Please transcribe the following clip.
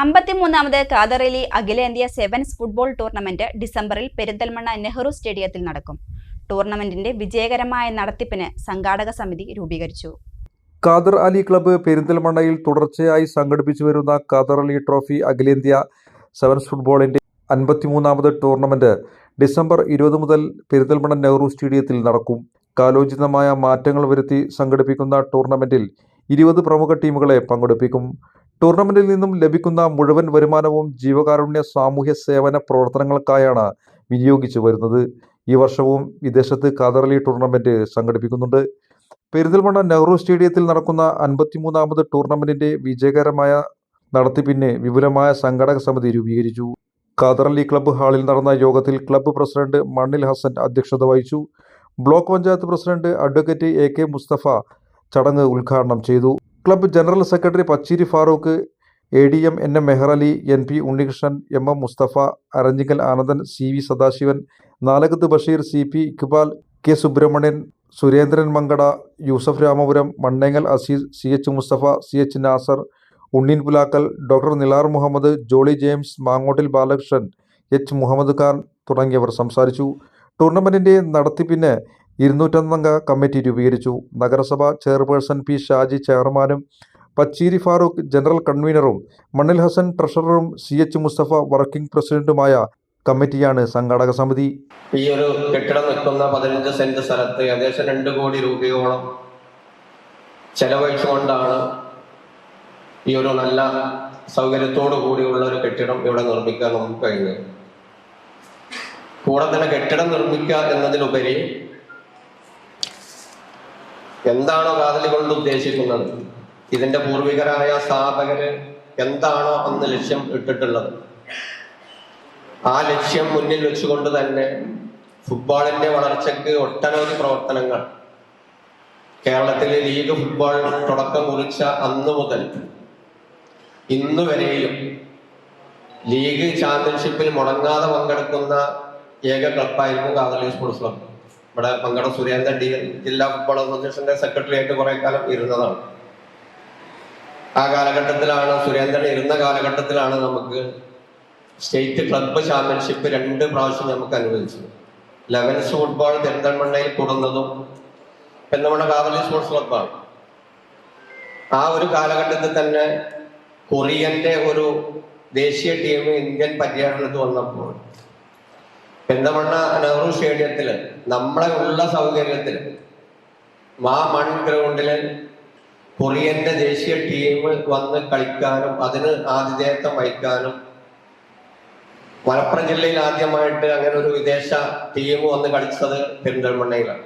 അമ്പത്തിമൂന്നാമത് കാതറലി അഖിലേന്ത്യാ sevens football tournament ഡിസംബറിൽ പെരിന്തൽമണ്ണ നെഹ്റു സ്റ്റേഡിയത്തിൽ നടക്കും. ടൂർണമെന്റിന്റെ വിജയകരമായ നടത്തിപ്പിന് സംഘാടക സമിതി രൂപീകരിച്ചു. ഖാദർ അലി ക്ലബ്ബ് പെരിന്തൽമണ്ണയിൽ തുടർച്ചയായി സംഘടിപ്പിച്ചു വരുന്ന ഖാദർ അലി ട്രോഫി അഖിലേന്ത്യാ സെവൻസ് ഫുട്ബോളിന്റെ അൻപത്തിമൂന്നാമത് ടൂർണമെന്റ് ഡിസംബർ ഇരുപത് മുതൽ പെരിന്തൽമണ്ണ നെഹ്റു സ്റ്റേഡിയത്തിൽ നടക്കും. കാലോചിതമായ മാറ്റങ്ങൾ വരുത്തി സംഘടിപ്പിക്കുന്ന ടൂർണമെന്റിൽ ഇരുപത് പ്രമുഖ ടീമുകളെ പങ്കെടുപ്പിക്കും. ടൂർണമെന്റിൽ നിന്നും ലഭിക്കുന്ന മുഴുവൻ വരുമാനവും ജീവകാരുണ്യ സാമൂഹ്യ സേവന പ്രവർത്തനങ്ങൾക്കായാണ് വിനിയോഗിച്ചു വരുന്നത്. ഈ വർഷവും വിദേശത്ത് ഖാദർ ടൂർണമെന്റ് സംഘടിപ്പിക്കുന്നുണ്ട്. പെരിന്തൽമണ്ണ നെഹ്റു സ്റ്റേഡിയത്തിൽ നടക്കുന്ന അൻപത്തിമൂന്നാമത് ടൂർണമെന്റിന്റെ വിജയകരമായ നടത്തിപ്പിന് വിപുലമായ സംഘടക സമിതി രൂപീകരിച്ചു. കാതറലി ക്ലബ്ബ് ഹാളിൽ നടന്ന യോഗത്തിൽ ക്ലബ്ബ് പ്രസിഡന്റ് മണ്ണിൽ ഹസൻ അധ്യക്ഷത വഹിച്ചു. Block panchayat president advocate A K Mustafa ചടങ്ങ് ഉദ്ഘാടനം ചെയ്തു. Club general secretary Pacheeri Farooq A D M N M Mehrali N P Unnikrishnan M M Mustafa Aranhikkal Anandan C V Sadasivan Nalakath Basheer C P Iqbal K Subramanian Surendran Mankada Yusuf Ramapuram Manneangal Aziz C H Mustafa C H Nasar Unneen Pulakkal doctor Nilar Muhammad Jolly James Mangottil Balakrishnan H Muhammad Khan തുടങ്ങിയവർ സംസാരിച്ചു. ടൂർണമെന്റിന്റെ നടത്തിപ്പിന് ഇരുന്നൂറ്റൊന്നംഗ committee രൂപീകരിച്ചു. നഗരസഭ chairperson P Shaji ചെയർമാനും Pacheeri Farooq general കൺവീനറും മണ്ണിൽ ഹസൻ ട്രഷററും C H Mustafa working പ്രസിഡന്റുമായ കമ്മിറ്റിയാണ് സംഘാടക സമിതി. ഈ ഒരു കെട്ടിടം നിൽക്കുന്ന പതിനഞ്ച് സെന്റ് സ്ഥലത്ത് ഏകദേശം രണ്ട് കോടി രൂപയോളം ചെലവഴിച്ചുകൊണ്ടാണ് ഈ ഒരു നല്ല സൗകര്യത്തോടു കൂടിയുള്ള ഒരു കെട്ടിടം ഇവിടെ നിർമ്മിക്കാൻ നമുക്ക് കഴിഞ്ഞത്. കൂടെ തന്നെ കെട്ടിടം നിർമ്മിക്കുക എന്നതിലുപരി എന്താണോ കാതലി കൊണ്ട് ഉദ്ദേശിക്കുന്നത്? ഇതിന്റെ പൂർവികരായ സ്ഥാപകര് എന്താണോ അന്ന് ലക്ഷ്യം ഇട്ടിട്ടുള്ളത്? ആ ലക്ഷ്യം മുന്നിൽ വെച്ചുകൊണ്ട് തന്നെ ഫുട്ബോളിന്റെ വളർച്ചയ്ക്ക് ഒട്ടനവധി പ്രവർത്തനങ്ങൾ. കേരളത്തിലെ ലീഗ് ഫുട്ബോൾ തുടക്കം കുറിച്ച അന്ന് മുതൽ ഇന്നു വരെയും ലീഗ് ചാമ്പ്യൻഷിപ്പിൽ മുടങ്ങാതെ പങ്കെടുക്കുന്ന ഏക ക്ലബായിരുന്നു കാതലി സ്പോർട്സ് ക്ലബ്. ഇവിടെ പങ്കട സുരേന്ദ്രൻ ഡി ജില്ലാ ഫുട്ബോൾ അസോസിയേഷന്റെ സെക്രട്ടറി ആയിട്ട് കുറെ കാലം ഇരുന്നതാണ്. ആ കാലഘട്ടത്തിലാണ് സുരേന്ദ്രൻ ഇരുന്ന കാലഘട്ടത്തിലാണ് നമുക്ക് സ്റ്റേറ്റ് ക്ലബ്ബ് ചാമ്പ്യൻഷിപ്പ് രണ്ട് പ്രാവശ്യം നമുക്ക് അനുവദിച്ചത്. ലെവൻസ് ഫുട്ബോൾ പെരിന്തൽമണ്ണയിൽ കൂടുന്നതും പെരിന്തൽമണ്ണ കാവലി സ്പോർട്സ് ക്ലബ്ബാണ്. ആ ഒരു കാലഘട്ടത്തിൽ തന്നെ കൊറിയന്റെ ഒരു ദേശീയ ടീം ഇന്ത്യൻ പര്യടനത്തിൽ വന്നപ്പോൾ പെരിന്തൽമണ്ണ നെഹ്റു സ്റ്റേഡിയത്തിൽ നമ്മളെ ഉള്ള സൗകര്യത്തിൽ മാ മൺ ഗ്രൗണ്ടിൽ കൊറിയന്റെ ദേശീയ ടീം വന്ന് കളിക്കാനും അതിന് ആതിഥേയത്വം വഹിക്കാനും മലപ്പുറം ജില്ലയിൽ ആദ്യമായിട്ട് അങ്ങനെ ഒരു വിദേശ ടീം വന്ന് കളിച്ചത് പെരിന്തൽമണ്ണയിലാണ്.